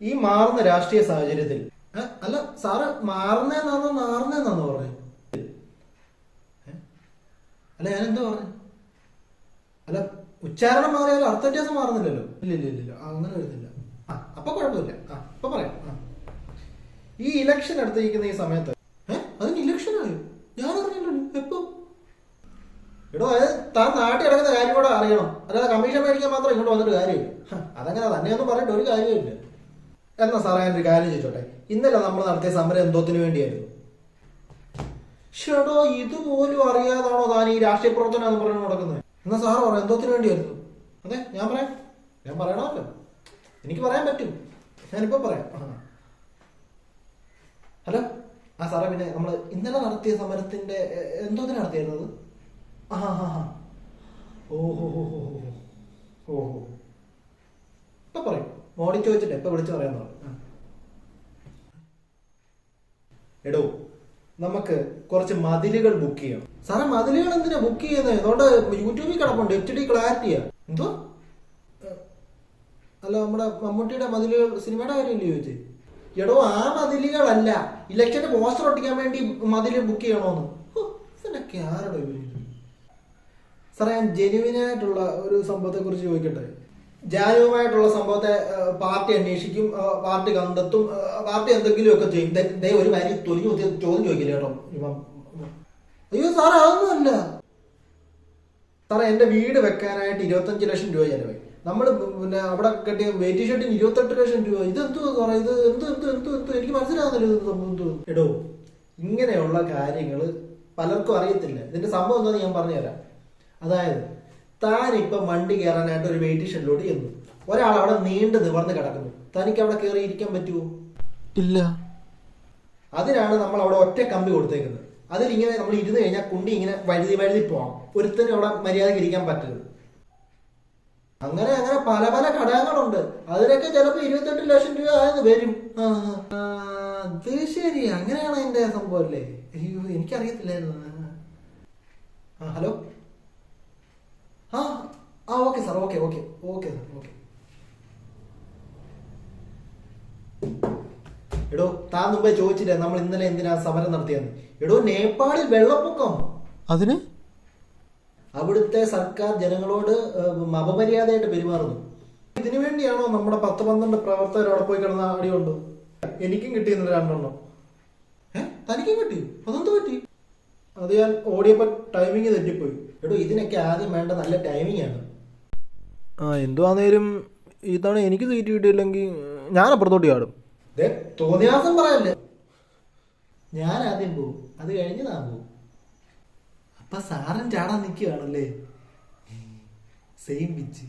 ഈ മാറുന്ന രാഷ്ട്രീയ സാഹചര്യത്തിൽ അല്ല സാറ് മാറുന്നേന്നാന്നോ നാറുന്നേന്നാന്നോ പറഞ്ഞു? അല്ല ഞാൻ പറഞ്ഞു? അല്ല ഉച്ചാരണം മാറിയാലും അർത്ഥ വ്യത്യാസം മാറുന്നില്ലല്ലോ? ഇല്ല ഇല്ല ഇല്ല അങ്ങനെ വരുന്നില്ല അപ്പൊ കുഴപ്പമില്ല. അപ്പൊ പറയാം. ഈ ഇലക്ഷൻ അടുത്തിരിക്കുന്ന ഈ സമയത്ത് അതിന് ഇലക്ഷൻ ആയോ? ഞാൻ അറിഞ്ഞില്ലല്ലോ എപ്പോ? എടോ അത് താൻ നാട്ടിൽ കിടക്കുന്ന കാര്യം കൂടെ അറിയണം. അല്ലാതെ കമ്മീഷൻ മേടിക്കാൻ മാത്രം ഇങ്ങോട്ട് വന്നിട്ട് കാര്യമില്ല. അതങ്ങനെ തന്നെയൊന്നും പറഞ്ഞിട്ട് ഒരു കാര്യമില്ല എന്നാ സാറേ ഞാൻ ഒരു കാര്യം ചോദിച്ചോട്ടെ? ഇന്നലെ നമ്മൾ നടത്തിയ സമരം എന്തോത്തിന് വേണ്ടിയായിരുന്നു? ഷെടോ ഇതുപോലും അറിയാതാണോ താൻ ഈ രാഷ്ട്രീയ പ്രവർത്തനം എന്ന് പറഞ്ഞു നടക്കുന്നത്? എന്നാ സാറ് പറ എന്തോത്തിന് വേണ്ടിയായിരുന്നു? അതെ ഞാൻ പറയാം. ഞാൻ പറയണമല്ലോ. എനിക്ക് പറയാൻ പറ്റും. ഞാനിപ്പോ പറയാം. ഹലോ? ആ സാറേ പിന്നെ നമ്മൾ ഇന്നലെ നടത്തിയ സമരത്തിന്റെ എന്തോത്തിന് നടത്തിയിരുന്നത്? ആ ഹാ ഹാ ഹോ ഓഹോ ഇപ്പൊ പറയും മോഡി ചോദിച്ചിട്ട് ഇപ്പൊ വിളിച്ചു പറയാൻ പറഞ്ഞു? എടോ നമുക്ക് കുറച്ച് മതിലുകൾ ബുക്ക് ചെയ്യണം സാറേ മതിലുകൾ എന്തിനാ ബുക്ക് ചെയ്യുന്നത് അതുകൊണ്ട് യൂട്യൂബിൽ കിടപ്പുണ്ട് എച്ച് ഡി ക്ലാരിറ്റിയാ എന്തോ? അല്ല നമ്മുടെ മമ്മൂട്ടിയുടെ മതിലുകൾ സിനിമയുടെ കാര്യമല്ലേ ചോദിച്ചേ? എടോ ആ മതിലുകളല്ല. ഇലക്ഷന്റെ പോസ്റ്റർ ഒട്ടിക്കാൻ വേണ്ടി മതിൽ ബുക്ക് ചെയ്യണോന്ന്. ഹോ, ആരുടെ സാറേ ഞാൻ ജെനുവിനായിട്ടുള്ള ഒരു സംഭവത്തെ കുറിച്ച് ചോദിക്കട്ടെ? ജാനുവുമായിട്ടുള്ള സംഭവത്തെ പാർട്ടി അന്വേഷിക്കും പാർട്ടി കണ്ടെത്തും പാർട്ടി എന്തെങ്കിലുമൊക്കെ ചെയ്യും. ദേ- ഒരു കാര്യം തൊലിഞ്ഞു ചോദ്യം ചോദിക്കില്ല കേട്ടോ ഇപ്പം അയ്യോ സാറേ അതൊന്നുമല്ല. സാറേ എന്റെ വീട് വെക്കാനായിട്ട് ഇരുപത്തഞ്ച് ലക്ഷം രൂപ ചെലവായി. നമ്മൾ പിന്നെ അവിടെ കെട്ടിയ വെയിറ്റിംഗ് ഷർട്ടിന് ഇരുപത്തെട്ട് ലക്ഷം രൂപ. ഇത് എന്തുവാ സാറേ ഇത് എന്ത് എന്ത് എന്ത് എന്ത്? എനിക്ക് മനസ്സിലാകുന്നില്ല ഇത് സംഭവം എടോ ഇങ്ങനെയുള്ള കാര്യങ്ങൾ പലർക്കും അറിയത്തില്ല. ഇതിന്റെ സംഭവം എന്താണെന്ന് ഞാൻ പറഞ്ഞുതരാം. അതായത് താൻ ഇപ്പം വണ്ടി കയറാനായിട്ട് ഒരു വെയിറ്റ് ഷെഡിലോട്ട് ചെന്നു. ഒരാൾ അവിടെ നീണ്ടു നിവർന്ന് കിടക്കുന്നു. തനിക്ക് അവിടെ കയറി ഇരിക്കാൻ പറ്റുമോ ഇല്ല. അതിനാണ് നമ്മൾ അവിടെ ഒറ്റ കമ്പി കൊടുത്തേക്കുന്നത്. അതിലിങ്ങനെ നമ്മൾ ഇരുന്ന് കഴിഞ്ഞാൽ കുണ്ടി ഇങ്ങനെ വഴുതി വഴുതി പോവാം. ഒരുത്തനും അവിടെ മര്യാദയ്ക്ക് ഇരിക്കാൻ പറ്റരുത് അങ്ങനെ അങ്ങനെ പല പല ഘടകങ്ങളുണ്ട്. അതിനൊക്കെ ചിലപ്പോൾ ഇരുപത്തെട്ട് ലക്ഷം രൂപ ആയെന്ന് വരും. അത് ശരി. അങ്ങനെയാണ് അതിന്റെ സംഭവം അല്ലേ? അയ്യോ എനിക്കറിയത്തില്ലായിരുന്നു. ഹലോ? എടോ താൻ മുമ്പേ ചോദിച്ചില്ലേ നമ്മൾ ഇന്നലെ എന്തിനാ സമരം നടത്തിയെന്ന്? എടോ നേപ്പാളിൽ വെള്ളപ്പൊക്കം. അതിന്? അവിടുത്തെ സർക്കാർ ജനങ്ങളോട് അപമര്യാദയായിട്ട് പെരുമാറുന്നു. ഇതിനു വേണ്ടിയാണോ നമ്മുടെ പത്ത് പന്ത്രണ്ട് പ്രവർത്തകർ അവിടെ പോയി കിടന്ന അടിയുണ്ട്? എനിക്കും കിട്ടി കിട്ടിയെന്നില്ല രണ്ടെണ്ണം. ഏഹ് തനിക്കും കിട്ടി. അതെന്ത് പറ്റി? അത് ഞാൻ ഓടിയപ്പോ ടൈമിങ് തെറ്റിപ്പോയി. എടോ ഇതിനൊക്കെ ആദ്യം വേണ്ട നല്ല ടൈമിംഗ് ആണ്. ആ എന്തുവാന്നേലും ഈ തവണ എനിക്ക് സീറ്റ് കിട്ടിയില്ലെങ്കിൽ ഞാൻ അപ്പുറത്തോട്ട് ചാടും. തോന്നിയാസം പറയല്ലേ? ഞാൻ ആദ്യം പോവും. അത് കഴിഞ്ഞ് താൻ പോവും. അപ്പൊ സാറൻ ചാടാൻ നിൽക്കുകയാണല്ലേ സെയിം പിച്ച്